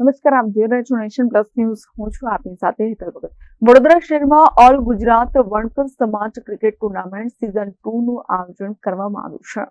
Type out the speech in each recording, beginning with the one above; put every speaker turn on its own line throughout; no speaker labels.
નમસ્કાર, આપ જોઈ રહ્યા છો નેશન પ્લસ ન્યૂઝ. હું છું આપની સાથે હેતલ ભગત. વડોદરા શહેરમાં ઓલ ગુજરાત વણકર સમાજ ક્રિકેટ ટુર્નામેન્ટ સિઝન ટુ નું આયોજન કરવામાં આવ્યું છે.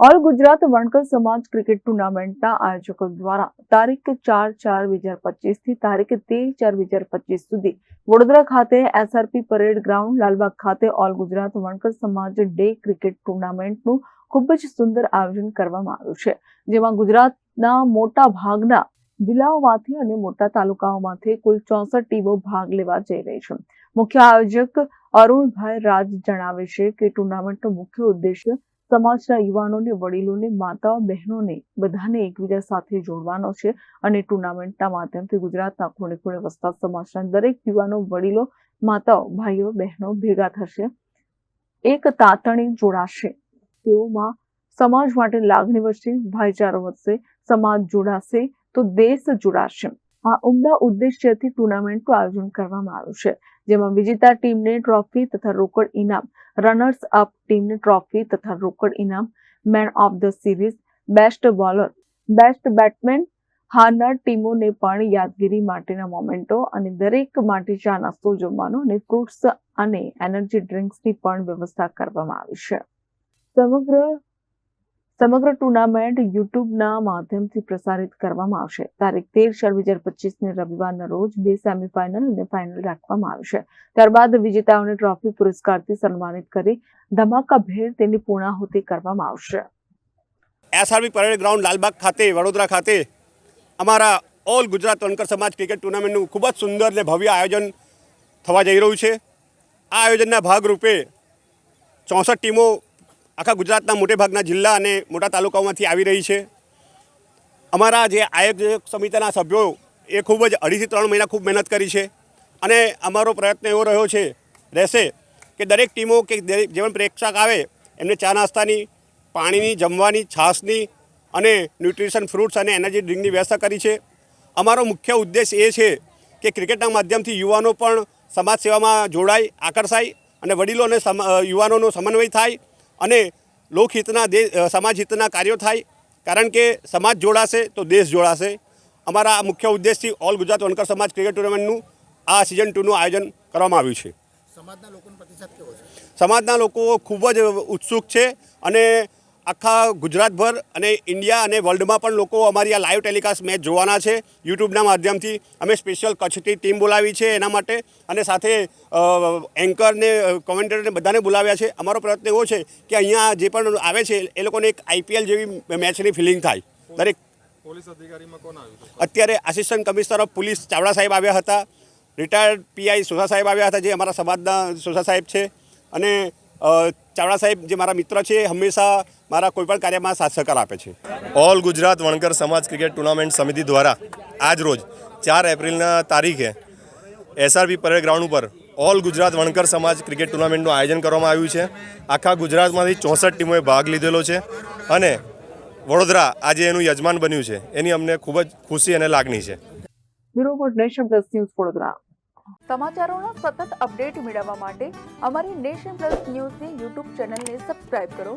ઓલ ગુજરાત વણકર સમાજ ક્રિકેટ ટુર્નામેન્ટના આયોજકો દ્વારા તારીખ ચાર ચાર બે હજાર પચીસથી તારીખ તેર ચાર બે હજાર પચીસ સુધી વડોદરા ખાતે એસઆરપી પરેડ ગ્રાઉન્ડ, લાલબાગ ખાતે ઓલ ગુજરાત વણકર સમાજ ડે ક્રિકેટ ટુર્નામેન્ટનું ખૂબ જ સુંદર આયોજન કરવામાં આવ્યું છે. જેમાં ગુજરાતના મોટા ભાગના જિલ્લાઓમાંથી અને મોટા તાલુકાઓમાંથી કુલ ચોસઠ ટીમો ભાગ લેવા જઈ રહી છે. મુખ્ય આયોજક અરુણભાઈ રાજ જણાવે છે કે ટુર્નામેન્ટનો મુખ્ય ઉદ્દેશ્ય સમાજના યુવાનોને, વડીલોને, માતાઓ, બહેનોને બધાને એકબીજા સાથે જોડવાનો છે અને ટુર્નામેન્ટના માધ્યમથી ગુજરાતના ખૂણે ખૂણે વસતા સમાજના દરેક યુવાનો, વડીલો, માતાઓ, ભાઈઓ, બહેનો ભેગા થશે. એક તાતણી જોડાશે. તેઓમાં સમાજ માટે લાગણી વધશે, ભાઈચારો વધશે, સમાજ જોડાશે તો દેશ જોડાશે. આ ઉમદા ઉદ્દેશ્યથી ટુર્નામેન્ટનું આયોજન કરવામાં આવ્યું છે, જેમાં વિજેતા ટીમને ટ્રોફી તથા રોકડ ઇનામ રનર્સ અપ ટીમને ટ્રોફી તથા રોકડ ઇનામ man of the series best bowler best batman હારનાર ટીમોને પણ યાદગીરી માટેના મોમેન્ટો અને દરેક માટે ચા નાસ્તો જમવાનો અને ફ્રૂટ્સ અને એનર્જી ડ્રિંક્સની પણ વ્યવસ્થા કરવામાં આવી છે. સમગ્ર સમગ્ર ટુર્નામેન્ટ યુટ્યુબના માધ્યમથી પ્રસારિત કરવામાં આવશે. તારીખ તેર ચાર બે હજાર પચીસને રવિવારના રોજ બે સેમીફાઇનલ અને ફાઇનલ રાખવામાં આવશે. ત્યારબાદ વિજેતાઓને ટ્રોફી પુરસ્કારથી સન્માનિત કરી ધમાકાભેર તેની પૂર્ણાહુતિ કરવામાં આવશે.
એસઆરબી પરેડ ગ્રાઉન્ડ લાલબાગ ખાતે, વડોદરા ખાતે અમારા ઓલ ગુજરાત વનકર સમાજ ક્રિકેટ ટુર્નામેન્ટનું ખૂબ જ સુંદર અને ભવ્ય આયોજન થવા જઈ રહ્યું છે. આ આયોજનના ભાગરૂપે ચોસઠ ટીમો આખા ગુજરાતના મોટેભાગના જિલ્લા અને મોટા તાલુકાઓમાંથી આવી રહી છે. અમારા જે આયોજક સમિતિના સભ્યો એ ખૂબ જ અઢીથી ત્રણ મહિના ખૂબ મહેનત કરી છે અને અમારો પ્રયત્ન એવો રહ્યો છે, રહેશે કે દરેક ટીમો કે દરેક જે પણ પ્રેક્ષક આવે એમને ચા નાસ્તાની, પાણીની, જમવાની, છાશની અને ન્યુટ્રિશન ફ્રૂટ્સ અને એનર્જી ડ્રિંકની વ્યવસ્થા કરી છે. અમારો મુખ્ય ઉદ્દેશ એ છે કે ક્રિકેટના માધ્યમથી યુવાનો પણ સમાજ સેવામાં જોડાય, આકર્ષાય અને વડીલો અને યુવાનોનો સમન્વય થાય અને લોકહિતના સમાજહિતના કાર્યો થાય કારણ કે સમાજ જોડાશે તો દેશ જોડાશે. અમારા મુખ્ય ઉદ્દેશથી ઓલ ગુજરાત વનકર સમાજ ક્રિકેટ ટુર્નામેન્ટનું આ સિઝન ટુનું આયોજન કરવામાં આવ્યું છે.
સમાજના લોકોનો પ્રતિસાદ કેવો છે?
સમાજના લોકો ખૂબ જ ઉત્સુક છે અને આખા ગુજરાતભર અને ઇન્ડિયા અને વર્લ્ડમાં પણ લોકો અમારી આ લાઈવ ટેલિકાસ્ટ મેચ જોવાના છે. યુટ્યુબના માધ્યમથી અમે સ્પેશિયલ કચ્છથી ટીમ બોલાવી છે એના માટે અને સાથે એન્કરને કોમેન્ટેટરને બધાને બોલાવ્યા છે. અમારો પ્રયત્ન એવો છે કે અહીંયા જે પણ આવે છે એ લોકોને એક આઈપીએલ જેવી મેચની ફિલિંગ થાય. દરેક
પોલીસ અધિકારીમાં કોણ આવ્યું
અત્યારે assistant commissioner of police Chavda સાહેબ આવ્યા હતા. રિટાયર્ડ પીઆઈ સોસા સાહેબ આવ્યા હતા જે અમારા સમાજના સોસા સાહેબ છે. અને ચાવડા સાહેબ જે મારા મિત્ર છે હંમેશા મારા કોઈપણ કાર્યમાં સાથ સહકાર આપે છે.
ઓલ ગુજરાત વણકર સમાજ ક્રિકેટ ટુર્નામેન્ટ સમિતિ દ્વારા આજ રોજ ચાર એપ્રિલના તારીખે એસઆરપી પરેડ ગ્રાઉન્ડ ઉપર ઓલ ગુજરાત વણકર સમાજ ક્રિકેટ ટુર્નામેન્ટનું આયોજન કરવામાં આવ્યું છે. આખા ગુજરાતમાંથી ચોસઠ ટીમોએ ભાગ લીધેલો છે અને વડોદરા આજે એનું યજમાન બન્યું છે. એની અમને ખૂબ જ ખુશી અને લાગણી છે.
Bureau for nation plus news Vadodara. સમાચારોના સતત અપડેટ મેળવવા માટે અમારી નેશન પ્લસ ન્યૂઝની યુટ્યુબ ચેનલને સબસ્ક્રાઇબ કરો.